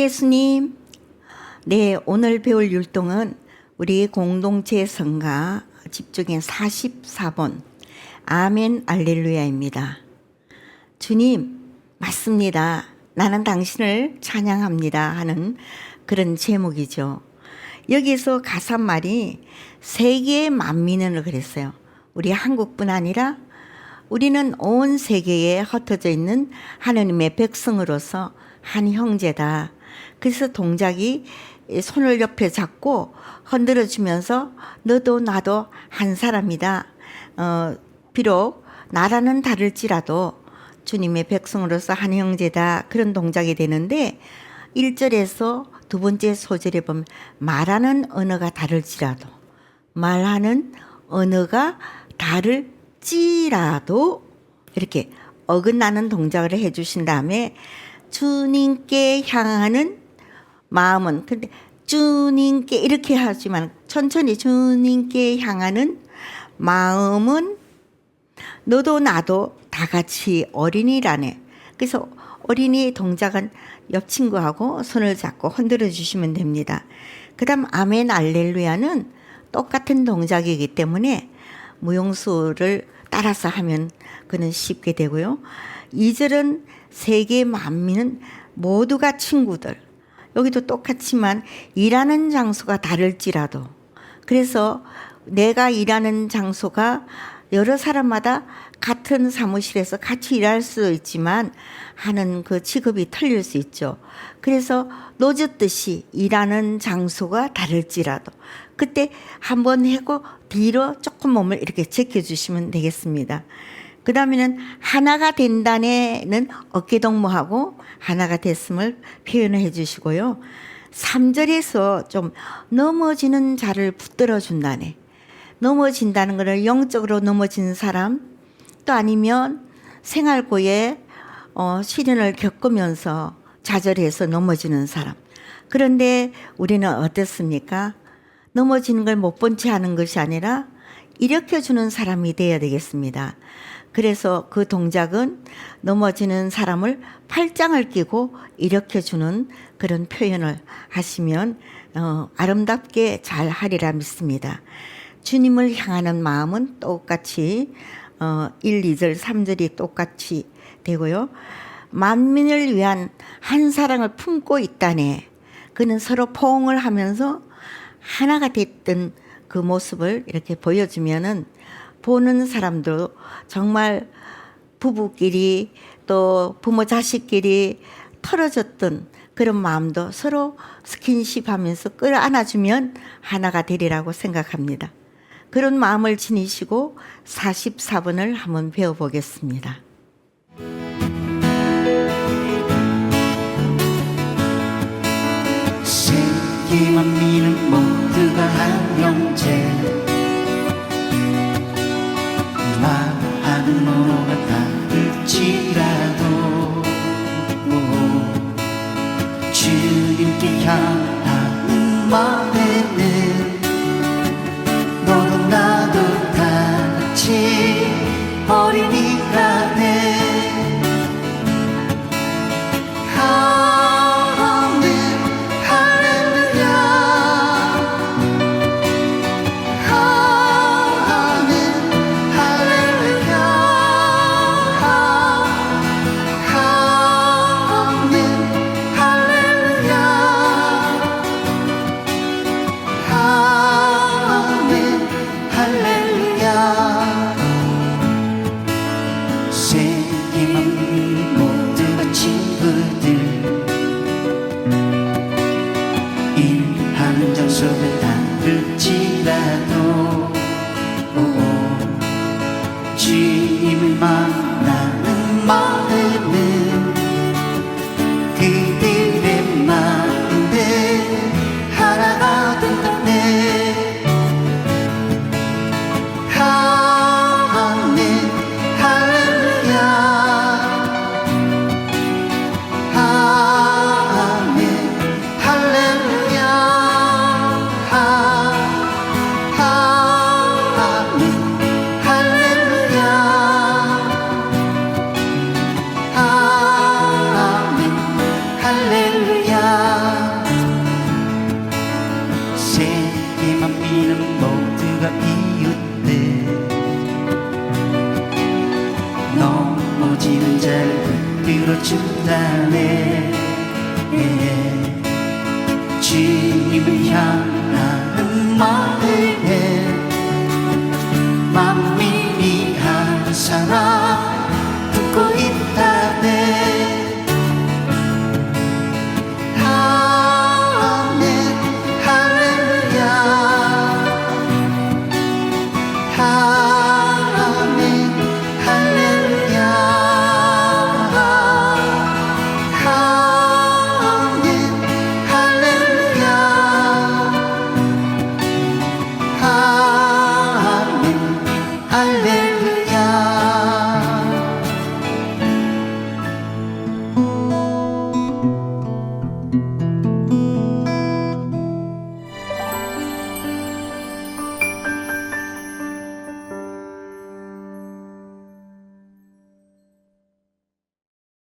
예수님. 네, 오늘 배울 율동은 우리 공동체 성가 집중의 44번 아멘 알렐루야입니다. 주님, 맞습니다. 나는 당신을 찬양합니다. 하는 그런 제목이죠. 여기서 가사말이 세계의 만민을 그랬어요. 우리 한국뿐 아니라 우리는 온 세계에 흩어져 있는 하나님의 백성으로서 한 형제다. 그래서 동작이 손을 옆에 잡고 흔들어 주면서 너도 나도 한 사람이다. 어, 비록 나라는 다를지라도 주님의 백성으로서 한 형제다. 그런 동작이 되는데 1절에서 두 번째 소절에 보면 말하는 언어가 다를지라도 말하는 언어가 다를지라도 이렇게 어긋나는 동작을 해 주신 다음에 주님께 향하는 마음은 근데 주님께 이렇게 하지만 천천히 주님께 향하는 마음은 너도 나도 다 같이 어린이라네. 그래서 어린이 동작은 옆 친구하고 손을 잡고 흔들어 주시면 됩니다. 그다음 아멘 알렐루야는 똑같은 동작이기 때문에 무용수를 따라서 하면 그는 쉽게 되고요. 2절은 세계 만민은 모두가 친구들. 여기도 똑같지만 일하는 장소가 다를지라도 그래서 내가 일하는 장소가 여러 사람마다 같은 사무실에서 같이 일할 수 있지만 하는 그 직업이 틀릴 수 있죠. 그래서 노젓듯이 일하는 장소가 다를지라도 그때 한 번 하고 뒤로 조금 몸을 이렇게 제껴주시면 되겠습니다. 그 다음에는 하나가 된다네는 어깨동무하고 하나가 됐음을 표현해 주시고요. 3절에서 좀 넘어지는 자를 붙들어 준다네. 넘어진다는 것을 영적으로 넘어진 사람 또 아니면 생활고에 어, 시련을 겪으면서 좌절해서 넘어지는 사람. 그런데 우리는 어떻습니까? 넘어지는 걸 못 본 채 하는 것이 아니라 일으켜 주는 사람이 되어야 되겠습니다. 그래서 그 동작은 넘어지는 사람을 팔짱을 끼고 일으켜 주는 그런 표현을 하시면 어, 아름답게 잘 하리라 믿습니다. 주님을 향하는 마음은 똑같이 어, 1, 2절, 3절이 똑같이 되고요. 만민을 위한 한 사랑을 품고 있다네. 그는 서로 포옹을 하면서 하나가 됐던 그 모습을 이렇게 보여주면은 보는 사람도 정말 부부끼리 또 부모 자식끼리 털어졌던 그런 마음도 서로 스킨십 하면서 끌어안아주면 하나가 되리라고 생각합니다. 그런 마음을 지니시고 44번을 한번 배워보겠습니다. 준다네 주님을 향하는 마음에 만민이 한 사람 듣고 있다네. 아멘 할렐루야